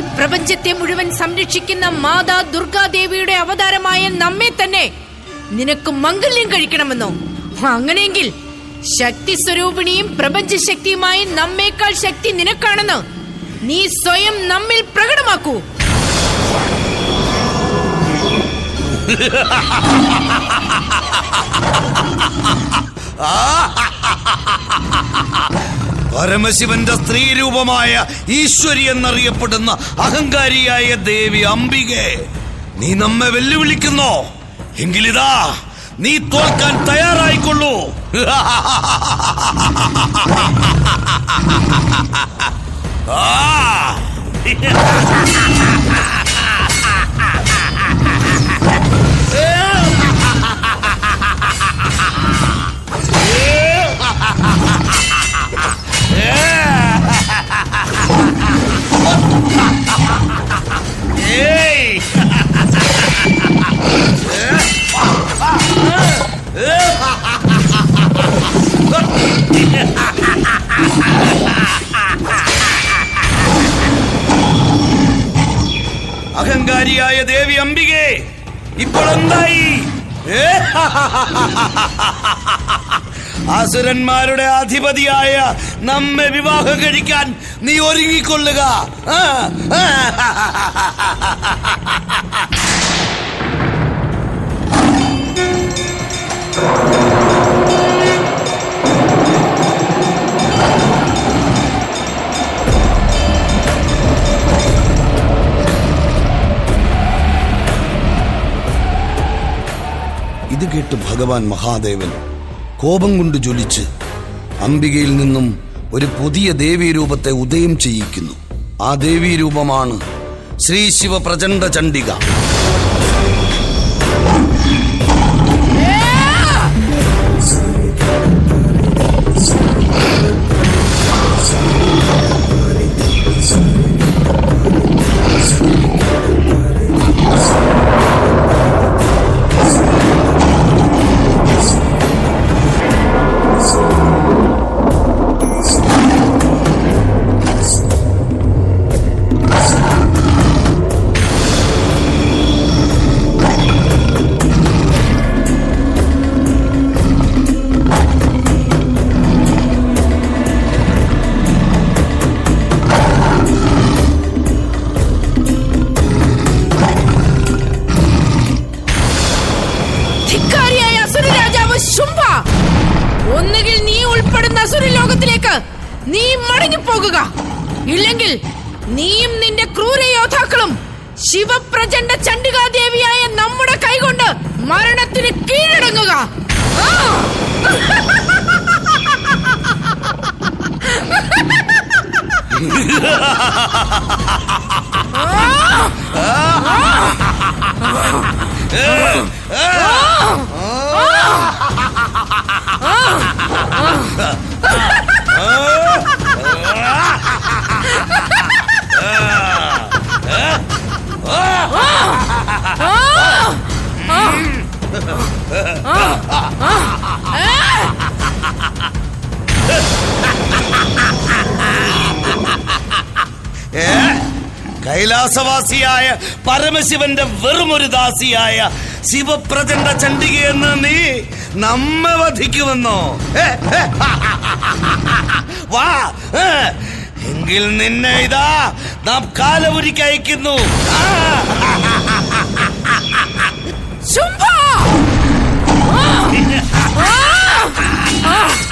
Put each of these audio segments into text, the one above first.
പ്രപഞ്ചത്തെ മുഴുവൻ സംരക്ഷിക്കുന്ന മാതാ ദുർഗാദേവിയുടെ അവതാരമായ നമ്മെ തന്നെ നിനക്ക് മംഗല്യം കഴിക്കണമെന്നോ? അങ്ങനെയെങ്കിൽ ശക്തി സ്വരൂപിണിയും പ്രപഞ്ച ശക്തിയുമായി നമ്മേക്കാൾ ശക്തി നിനക്കാണെന്ന് നീ സ്വയം നമ്മിൽ പ്രകടമാക്കൂ. പരമശിവന്റെ സ്ത്രീരൂപമായ ഈശ്വരി എന്നറിയപ്പെടുന്ന അഹങ്കാരിയായ ദേവി അംബികെ നീ നമ്മെ വെല്ലുവിളിക്കുന്നോ? എങ്കിലിതാ നീ തോൽക്കാൻ തയ്യാറായിക്കൊള്ളൂ. ആ. അഹങ്കാരിയായ ദേവി അംബികെ ഇപ്പോൾ എന്തായി അസുരന്മാരുടെ അധിപതിയായ നമ്മെ വിവാഹം കഴിക്കാൻ നീ ഒരുങ്ങിക്കൊള്ളുക. ആ, ഇത് കേട്ട് ഭഗവാൻ മഹാദേവൻ കോപം കൊണ്ട് ജ്വലിച്ച് അംബികയിൽ നിന്നും ഒരു പുതിയ ദേവീരൂപത്തെ ഉദയം ചെയ്യിക്കുന്നു. ആ ദേവീരൂപമാണ് ശ്രീ ശിവ പ്രചണ്ഡ ചണ്ഡിക. ഇല്ലെങ്കിൽ നീയും നിന്റെ ക്രൂര യോദ്ധാക്കളും ശിവപ്രചണ്ഡ ചണ്ഡികാദേവിയായ നമ്മുടെ കൈകൊണ്ട് മരണത്തിന് കീഴടങ്ങുക. ആ! കൈലാസവാസിയായ പരമശിവന്റെ വെറുമൊരു ദാസിയായ ശിവപ്രചണ്ഡ ചണ്ഡികയെന്ന് നീ നമ്മെ വധിക്കുമെന്നോ? വാ. എങ്കിൽ നിന്നെ ഇതാ നാം കാലപുരിക്ക് അയക്കുന്നു. ശുംഭ! Ah!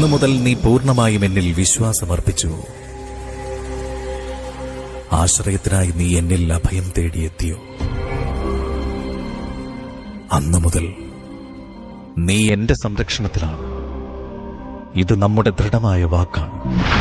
എന്നു മുതൽ നീ പൂർണമായും എന്നിൽ വിശ്വാസമർപ്പിച്ചു. ആശ്രയത്തിനായി നീ എന്നിൽ അഭയം തേടിയെത്തിയോ? അന്നു മുതൽ നീ എന്റെ സംരക്ഷണത്തിലാണ്. ഇത് നമ്മുടെ ദൃഢമായ വാക്കാണ്.